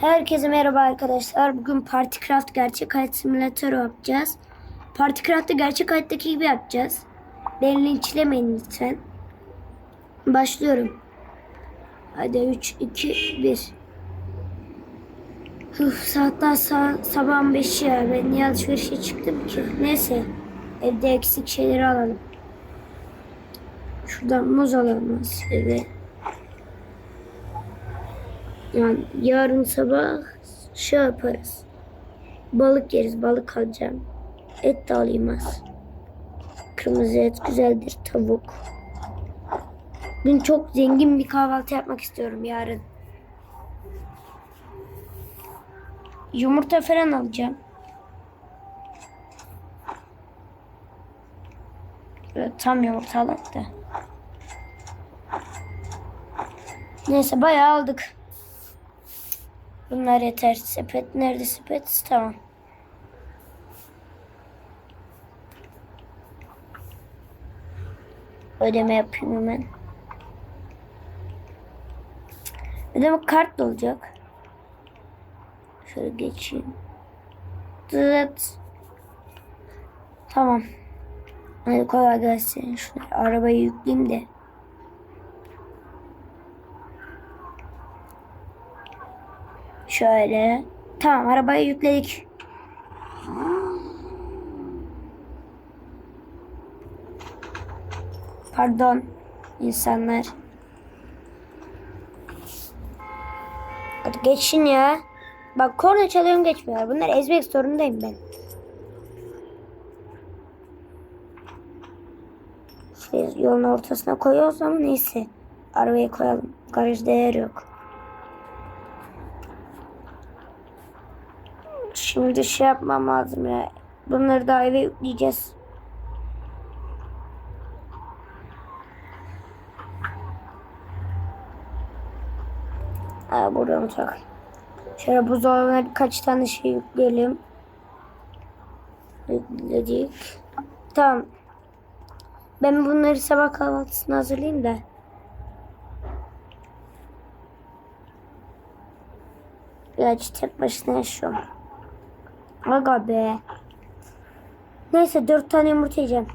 Herkese merhaba arkadaşlar. Bugün Partycraft gerçek hayat simülatörü yapacağız. Partycraft'ı gerçek hayattaki gibi yapacağız. Beni linçlemeyin lütfen. Başlıyorum. Hadi 3, 2, 1. Üf, saat daha sa sabahın 5 ya. Ben niye alışverişe çıktım ki? Neyse. Evde eksik şeyleri alalım. Şuradan muz alalım. Evet. Yani yarın sabah şey yaparız. Balık yeriz. Balık alacağım. Et de alayım az. Kırmızı et güzeldir. Tavuk. Bugün çok zengin bir kahvaltı yapmak istiyorum yarın. Yumurta falan alacağım. Tam yumurta alak da. Neyse bayağı aldık. Bunlar yeter. Sepet nerede sepet? Tamam. Ödeme yapayım hemen. Ödeme kart da olacak. Şöyle geçeyim. Dıt. Tamam. Hadi kolay gelsin. Şunu arabayı yükleyeyim de. Şöyle. Tamam arabayı yükledik. Pardon insanlar. Hadi geçin ya. Bak korna çalıyorum geçmiyor. Bunları ezmek zorundayım ben. Şey, yolun ortasına koyuyoruz ama neyse. Arabayı koyalım. Garajda yer yok. Şimdi şey yapmam lazım ya. Bunları da eve yükleyeceğiz. Ha, burada mutfak. Şöyle buzdolabına birkaç tane şey yükleyelim. Yükledik. Tamam. Ben bunları sabah kahvaltısına hazırlayayım da. Gerçi tek başına yaşıyorum. Aga be. Neyse dört tane yumurta yiyeceğim.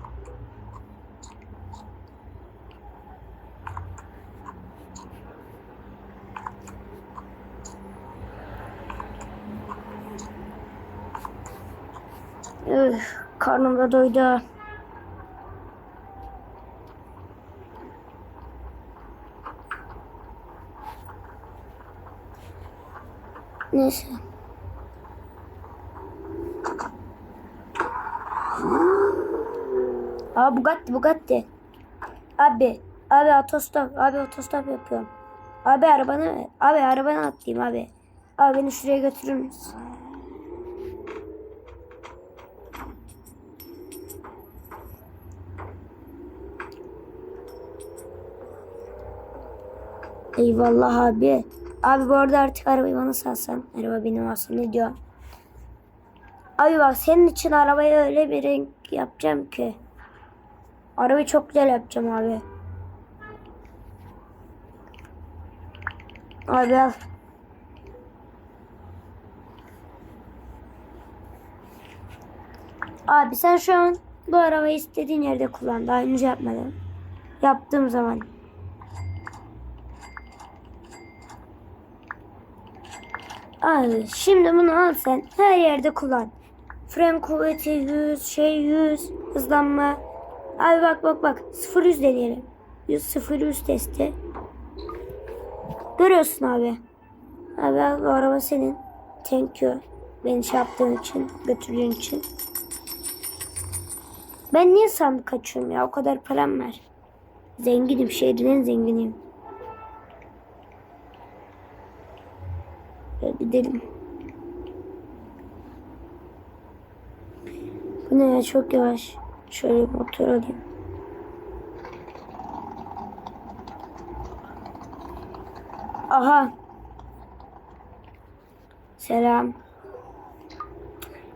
Üf, karnım da doydu. Neyse. Aa Bugatti Bugatti. Abi. Abi otostop. Abi otostop yapıyorum. Abi arabanı. Abi arabanı atlayayım abi. Abi beni şuraya götürür müsün? Eyvallah abi. Abi bu arada artık arabayı bana salsan. Araba benim olsun ne diyor? Abi bak senin için arabayı öyle bir renk yapacağım ki. Arabayı çok güzel yapacağım abi. Abi al. Abi sen şu an bu arabayı istediğin yerde kullan. Daha önce yapmadım. Yaptığım zaman. Abi şimdi bunu al sen. Her yerde kullan. Fren kuvveti 100, şey 100, hızlanma. Abi bak bak bak. 0 100 deneyelim. 100 0 100 testi. Görüyorsun abi. Abi al, bu araba senin. Thank you. Beni şey yaptığın için, götürdüğün için. Ben niye sandık kaçıyorum ya? O kadar param var. Zenginim, şehrin en zenginiyim. Şöyle gidelim. Bu ne ya çok yavaş. Şöyle bir motor alayım. Aha. Selam.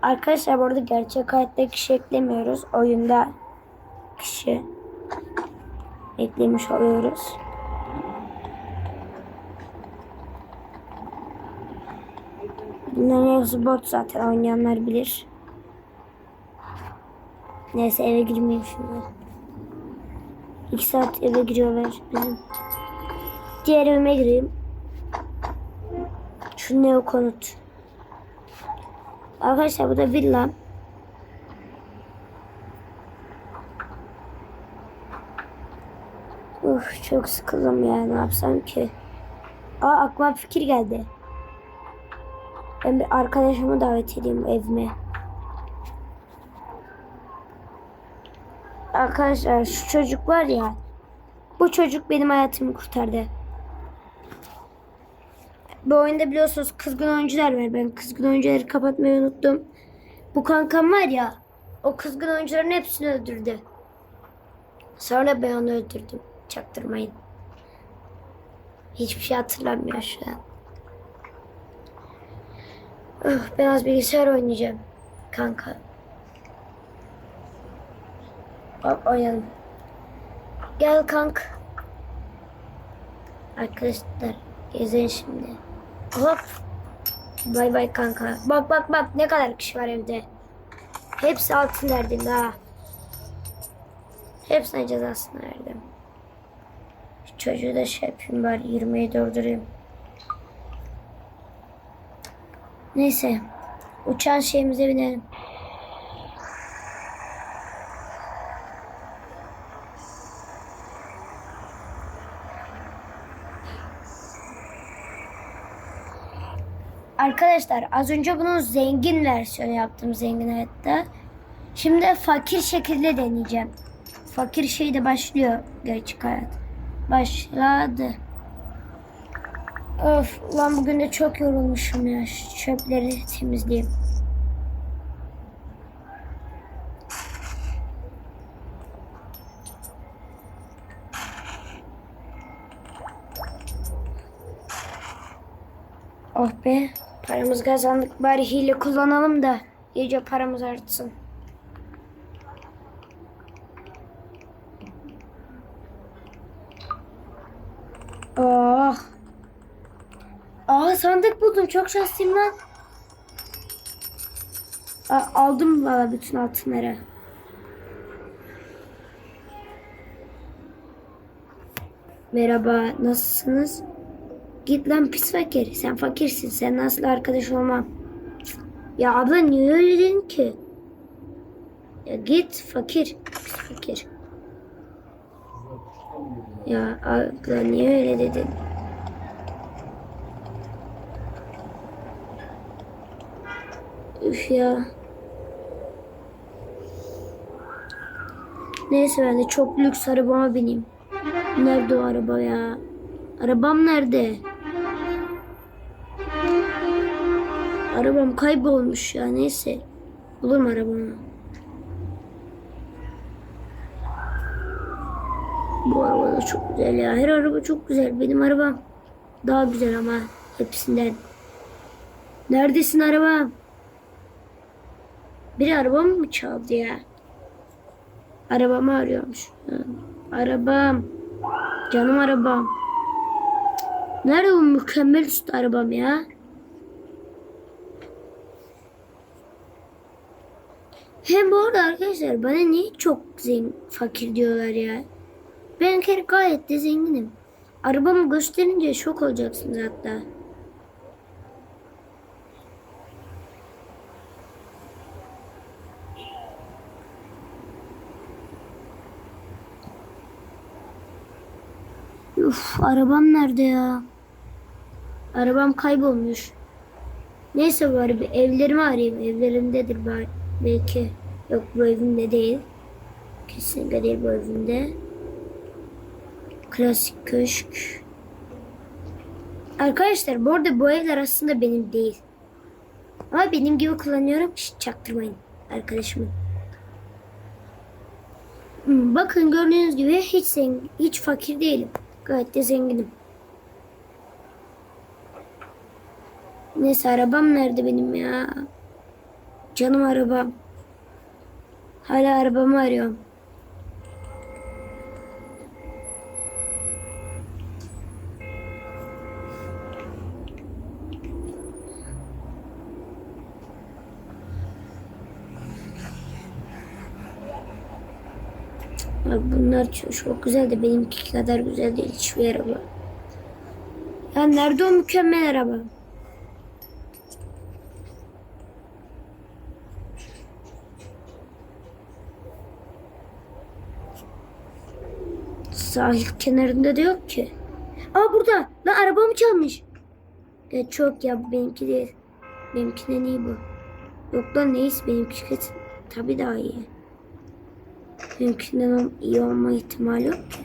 Arkadaşlar bu arada gerçek hayatta kişi eklemiyoruz. Oyunda kişi eklemiş oluyoruz. Bunların hepsi bot zaten oynayanlar bilir. Neyse eve girmeyeyim şimdi. İki saat eve giriyorlar bizim. Diğer evime gireyim. Şu neo konut. Arkadaşlar bu da villa. Uf çok sıkıldım ya ne yapsam ki. Aa aklıma fikir geldi. Ben bir arkadaşımı davet edeyim evime. Arkadaşlar şu çocuk var ya. Bu çocuk benim hayatımı kurtardı. Bu oyunda biliyorsunuz kızgın oyuncular var. Ben kızgın oyuncuları kapatmayı unuttum. Bu kankam var ya. O kızgın oyuncuların hepsini öldürdü. Sonra ben onu öldürdüm. Çaktırmayın. Hiçbir şey hatırlamıyor şu an. Oh, ben az bilgisayar oynayacağım. Kanka. Hop oynayalım. Gel kank. Arkadaşlar gezelim şimdi. Hop. Bay bay kanka. Bak bak bak ne kadar kişi var evde. Hepsi altın derdinde ha. Hepsine cezasını verdim. Şu çocuğu da şey yapayım bari yürümeyi durdurayım. Neyse. Uçan şeyimize binelim. Arkadaşlar az önce bunun zengin versiyonu yaptım zengin hayatta. Şimdi fakir şekilde deneyeceğim. Fakir şey de başlıyor gerçek hayat. Başladı. Of ulan bugün de çok yorulmuşum ya. Şu çöpleri temizleyeyim. Oh be. Paramız kazandık. Bari hile kullanalım da iyice paramız artsın. Oh. Aa sandık buldum. Çok şanslıyım lan. Aa, aldım valla bütün altınları. Merhaba, nasılsınız? Git lan pis fakir. Sen fakirsin. Sen nasıl arkadaş olmam? Ya abla niye öyle dedin ki? Ya git fakir. Pis fakir. Ya abla niye öyle dedin? Üf ya. Neyse ben de çok lüks arabama bineyim. Nerede o araba ya? Arabam nerede? Arabam kaybolmuş ya neyse. Bulurum arabamı. Bu araba da çok güzel ya. Her araba çok güzel. Benim arabam daha güzel ama hepsinden. Neredesin arabam? Biri arabamı mı çaldı ya? Arabamı arıyormuş. Arabam. Canım arabam. Nerede bu mükemmel üstü arabam ya? Hem bu arada arkadaşlar bana niye çok zengin, fakir diyorlar ya? Ben kere gayet de zenginim. Arabamı gösterince şok olacaksınız hatta. Uf arabam nerede ya? Arabam kaybolmuş. Neyse bari bir evlerimi arayayım. Evlerimdedir bari. Belki. Yok bu evimde değil. Kesinlikle değil bu evimde. Klasik köşk. Arkadaşlar bu arada bu evler aslında benim değil. Ama benim gibi kullanıyorum. Şşt, çaktırmayın arkadaşımın. Hmm, Bakın gördüğünüz gibi hiç zengin, hiç fakir değilim. Gayet de zenginim. Neyse arabam nerede benim ya? Canım arabam. Hala arabamı arıyorum. Bak bunlar çok güzel de benimki kadar güzel değil hiçbir araba. Ya nerede o mükemmel araba? Sahil kenarında da yok ki. Aa burada. Lan arabamı çalmış. Ya çok ya bu benimki değil. Benimkinden iyi bu. Yok lan neyse benimki. Tabii daha iyi. Benimkinden iyi olma ihtimali yok ki.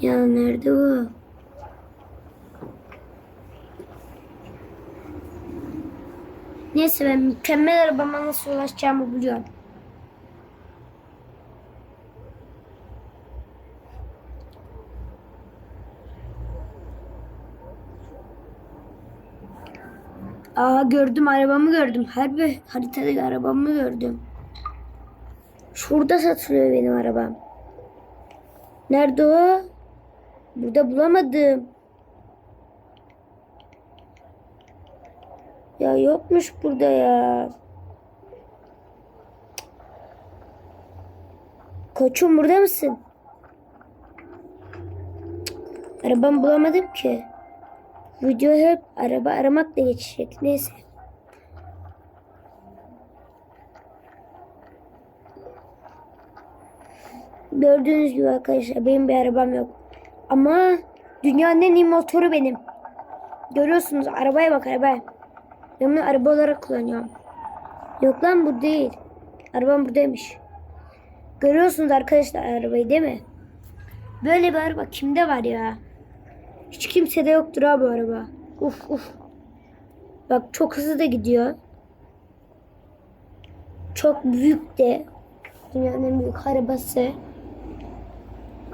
Ya nerede o? Neyse ben mükemmel arabama nasıl ulaşacağımı biliyorum. Aa gördüm arabamı gördüm. Harbi haritadaki arabamı gördüm. Şurada satılıyor benim arabam. Nerede o? Burada bulamadım. Ya yokmuş burada ya. Koçum burada mısın? Cık, Arabamı bulamadım ki. Video hep araba aramakla geçecek. Neyse. Gördüğünüz gibi arkadaşlar benim bir arabam yok. Ama dünyanın en iyi motoru benim. Görüyorsunuz arabaya bak arabaya. Ben bunu araba olarak kullanıyorum. Yok lan bu değil. Arabam buradaymış. Görüyorsunuz arkadaşlar arabayı değil mi? Böyle bir araba kimde var ya? Hiç kimsede yoktur ha bu araba. Uf uf. Bak çok hızlı da gidiyor. Çok büyük de. Dünyanın en büyük arabası.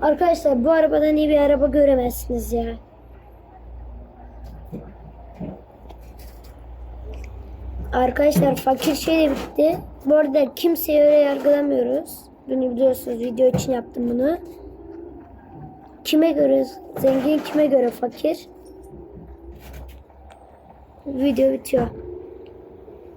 Arkadaşlar bu arabadan iyi bir araba göremezsiniz ya. Arkadaşlar fakir şey de bitti. Bu arada kimseyi öyle yargılamıyoruz. Bunu biliyorsunuz video için yaptım bunu. Kime göre zengin kime göre fakir? Video bitiyor.